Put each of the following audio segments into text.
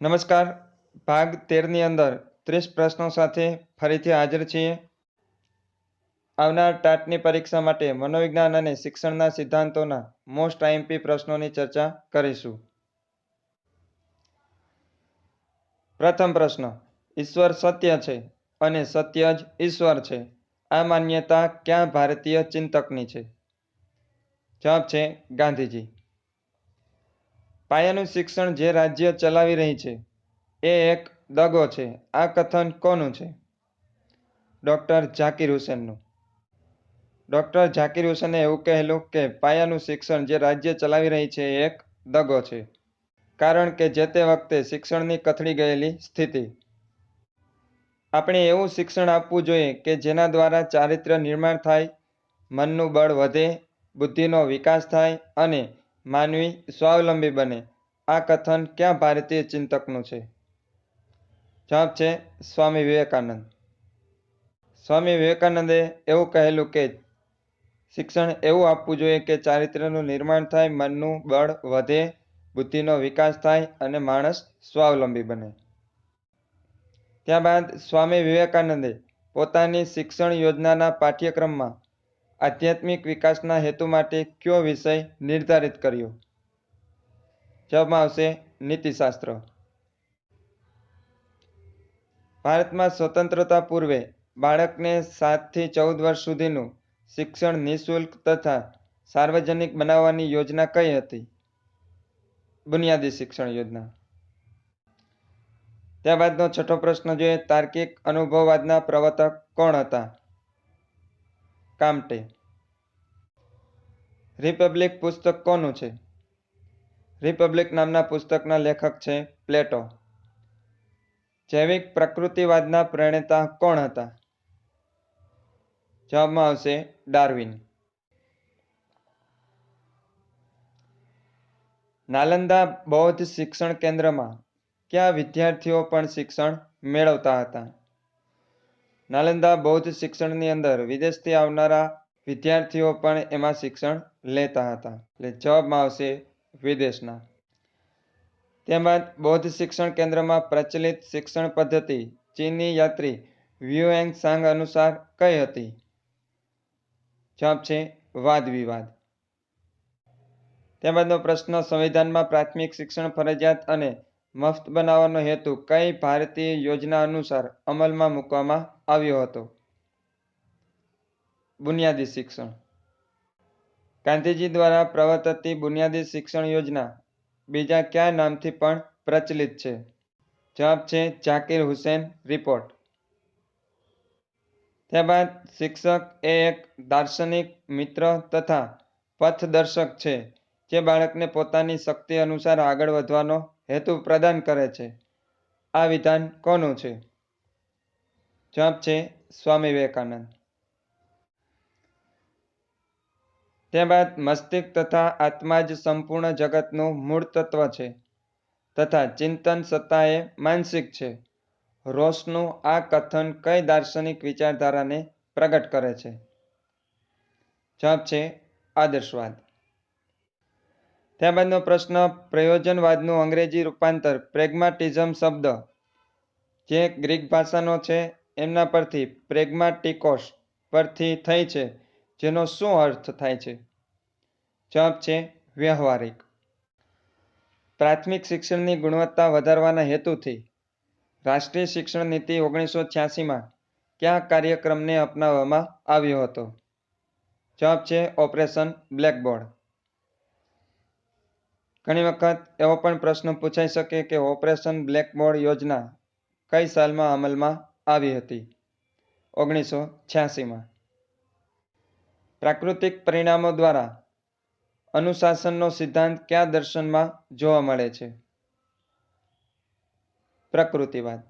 નમસ્કાર. ભાગ તેરની અંદર ત્રીસ પ્રશ્નો સાથે ફરીથી હાજર છીએ. આવનાર ટાટની પરીક્ષા માટે મનોવિજ્ઞાન અને શિક્ષણના સિદ્ધાંતોના મોસ્ટ આઈએમપી પ્રશ્નોની ચર્ચા કરીશું. પ્રથમ પ્રશ્ન, ઈશ્વર સત્ય છે અને સત્ય જ ઈશ્વર છે. આ માન્યતા ક્યાં ભારતીય ચિંતકની છે? જવાબ છે ગાંધીજી. પાયાનું શિક્ષણ જે રાજ્ય ચલાવી રહી છે, એ એક દગો છે. આ કથન કોનું છે? ડૉક્ટર ઝાકીર હુસેનનું. ડૉક્ટર ઝાકીર હુસેને એવું કહેલું કે પાયાનું શિક્ષણ જે રાજ્ય ચલાવી રહી છે, એ એક દગો છે. કારણ કે જે તે વખતે શિક્ષણની કથળી ગયેલી સ્થિતિ. આપણે એવું શિક્ષણ આપવું જોઈએ કે જેના દ્વારા ચારિત્ર્ય નિર્માણ થાય, મનનું બળ વધે, બુદ્ધિનો વિકાસ થાય અને માનવી સ્વાવલંબી બને. આ કથન ક્યાં ભારતીય ચિંતકનું છે? જવાબ છે સ્વામી વિવેકાનંદ. સ્વામી વિવેકાનંદે એવું કહેલું કે શિક્ષણ એવું આપવું જોઈએ કે ચારિત્ર્યનું નિર્માણ થાય, મનનું બળ વધે, બુદ્ધિનો વિકાસ થાય અને માણસ સ્વાવલંબી બને. ત્યારબાદ સ્વામી વિવેકાનંદે પોતાની શિક્ષણ યોજનાના પાઠ્યક્રમમાં આધ્યાત્મિક વિકાસના હેતુ માટે કયો વિષય નિર્ધારિત કર્યો? જવાબમાં આવશે નીતિશાસ્ત્ર. ભારતમાં સ્વતંત્રતા પૂર્વે બાળકને સાતથી ચૌદ વર્ષ સુધીનું શિક્ષણ નિઃશુલ્ક તથા સાર્વજનિક બનાવવાની યોજના કઈ હતી? બુનિયાદી શિક્ષણ યોજના. ત્યારબાદનો છઠ્ઠો પ્રશ્ન જોઈએ, તાર્કિક અનુભવવાદના પ્રવર્તક કોણ હતા? કામટે. રિપબ્લિક પુસ્તક કોનું છે? રિપબ્લિક નામના પુસ્તકના લેખક છે પ્લેટો. જૈવિક પ્રકૃતિવાદના પ્રણેતા કોણ હતા? જવાબમાં આવશે ડાર્વિન. નાલંદા બૌદ્ધ શિક્ષણ કેન્દ્રમાં કયા વિદ્યાર્થીઓ પણ શિક્ષણ મેળવતા હતા? નાલંદા બૌદ્ધ શિક્ષણની અંદર વિદેશથી આવનારા વિદ્યાર્થીઓ પણ એમાં શિક્ષણ લેતા હતા. એટલે જવાબમાં આવશે વિદેશના. તેમજ બૌદ્ધ શિક્ષણ કેન્દ્રમાં પ્રચલિત શિક્ષણ પદ્ધતિ ચીની યાત્રી વ્યુએંગ સાંગ અનુસાર કઈ હતી? જવાબ છે વાદ વિવાદ. તેમજનો પ્રશ્ન સંવિધાનમાં પ્રાથમિક શિક્ષણ ફરજિયાત અને મફત બનાવવાનો હેતુ કઈ ભારતીય યોજના અનુસાર અમલમાં મૂકવામાં આવ્યો હતો? બુનિયાદી શિક્ષણ. ગાંધીજી દ્વારા પ્રવર્તતી બુનિયાદી શિક્ષણ યોજના બીજા કયા નામથી પણ પ્રચલિત છે? જવાબ છે જાકીર હુસેન રિપોર્ટ. ત્યારબાદ શિક્ષક એ એક દાર્શનિક મિત્ર તથા પથદર્શક છે જે બાળકને પોતાની શક્તિ અનુસાર આગળ વધવાનો હેતુ પ્રદાન કરે છે. આ વિધાન કોનું છે? જવાબ છે સ્વામી વિવેકાનંદ. ત્યારબાદ મસ્તિષ્ક તથા આત્મા જ સંપૂર્ણ જગતનું મૂળ તત્વ છે તથા ચિંતન સત્તા એ માનસિક છે. રોષનું આ કથન કઈ દાર્શનિક વિચારધારાને પ્રગટ કરે છે? જવાબ છે આદર્શવાદ. ત્યારબાદનો પ્રશ્ન, પ્રયોજનવાદનું અંગ્રેજી રૂપાંતર, પ્રેગ્માટિઝમ શબ્દ, જે ગ્રીક ભાષાનો છે, એમના પરથી પ્રેગ્માટિકોસ પરથી થઈ છે, જેનો શું અર્થ થાય છે? જવાબ છે વ્યવહારિક. પ્રાથમિક શિક્ષણની ગુણવત્તા વધારવાના હેતુથી રાષ્ટ્રીય શિક્ષણ નીતિ ઓગણીસો છ્યાસીમાં કયા કાર્યક્રમને અપનાવવામાં આવ્યો હતો? જવાબ છે ઓપરેશન બ્લેકબોર્ડ. ઘણી વખત એવો પણ પ્રશ્ન પૂછાઈ શકે કે ઓપરેશન બ્લેકબોર્ડ યોજના કઈ સાલમાં અમલમાં આવી હતી? ઓગણીસો છ્યાસીમાં. પ્રાકૃતિક પરિણામો દ્વારા અનુશાસનનો સિદ્ધાંત કયા દર્શનમાં જોવા મળે છે? પ્રકૃતિવાદ.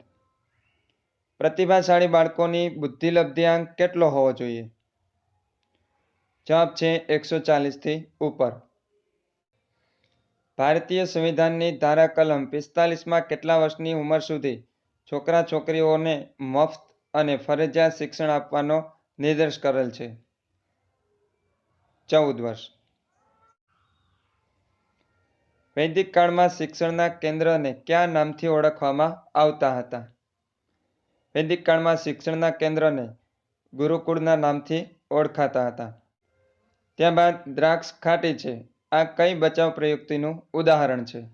પ્રતિભાશાળી બાળકોની બુદ્ધિલબ્ધિઆંક કેટલો હોવો જોઈએ? જવાબ છે એકસો ચાલીસથી ઉપર. ભારતીય સંવિધાનની ધારા કલમ પિસ્તાલીસમાં કેટલા વર્ષની ઉંમર સુધી છોકરા છોકરીઓને મફત અને ફરજિયાત શિક્ષણ આપવાનો નિર્દેશ કરેલ છે? ચૌદ વર્ષ. વૈદિક કાળમાં શિક્ષણના કેન્દ્રને કયા નામથી ઓળખવામાં આવતા હતા? વૈદિક કાળમાં શિક્ષણના કેન્દ્રને ગુરુકુળના નામથી ઓળખાતા હતા. ત્યારબાદ દ્રાક્ષ ખાટી છે. આ કઈ બચાવ પ્રયુક્તિનું ઉદાહરણ છે?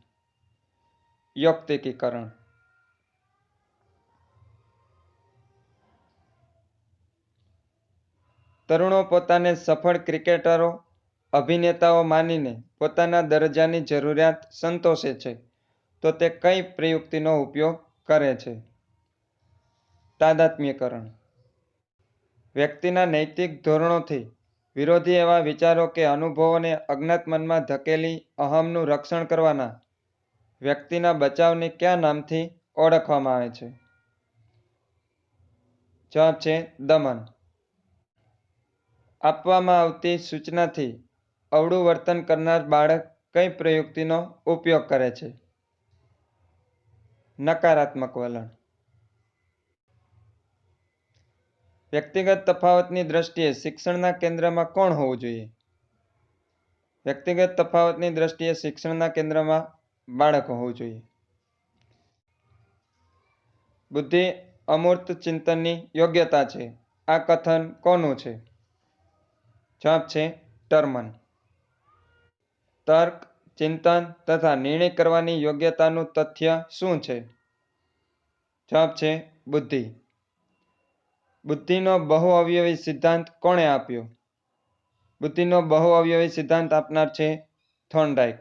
યોક્તિકીકરણ. તરુણો પોતાને સફળ ક્રિકેટરો, અભિનેતાઓ માનીને પોતાના દરજ્જાની જરૂરિયાત સંતોષે છે, તો તે કઈ પ્રયુક્તિનો ઉપયોગ કરે છે? તાદાત્મ્યકરણ. વ્યક્તિના નૈતિક ધોરણોથી વિરોધી એવા વિચારો કે અનુભવોને અજ્ઞાત મનમાં ધકેલી અહમનું રક્ષણ કરવાના વ્યક્તિના બચાવને કયા નામથી ઓળખવામાં આવે છે? જવાબ છે દમન. આપવામાં આવતી સૂચનાથી અવળું વર્તન કરનાર બાળક કઈ પ્રયુક્તિનો ઉપયોગ કરે છે? નકારાત્મક વલણ. વ્યક્તિગત તફાવતની દ્રષ્ટિએ શિક્ષણના કેન્દ્રમાં કોણ હોવું જોઈએ? વ્યક્તિગત તફાવતની દ્રષ્ટિએ શિક્ષણના કેન્દ્રમાં બાળક હોવું જોઈએ. બુદ્ધિ અમૂર્ત ચિંતનની યોગ્યતા છે. આ કથન કોનું છે? જવાબ છે ટર્મન. તર્ક, ચિંતન તથા નિર્ણય કરવાની યોગ્યતાનું તથ્ય શું છે? જવાબ છે બુદ્ધિ. બુદ્ધિનો બહુ અવયવી સિદ્ધાંત કોણે આપ્યો? બુદ્ધિનો બહુ અવયવી સિદ્ધાંત આપનાર છે થોર્નડાઇક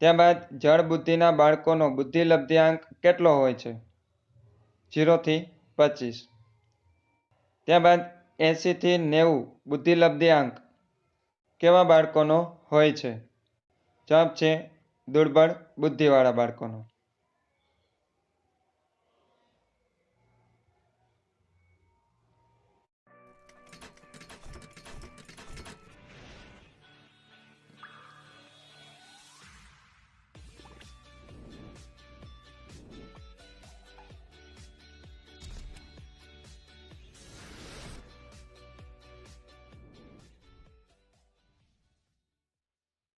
ત્યારબાદ જળ બુદ્ધિના બાળકોનો બુદ્ધિલબ્ધિઆંક કેટલો હોય છે? ઝીરોથી પચીસ. ત્યારબાદ એંશીથી નેવું બુદ્ધિલબ્ધિઆંક કેવા બાળકોનો હોય છે? જવાબ છે દુર્બળ બુદ્ધિવાળા બાળકોનો.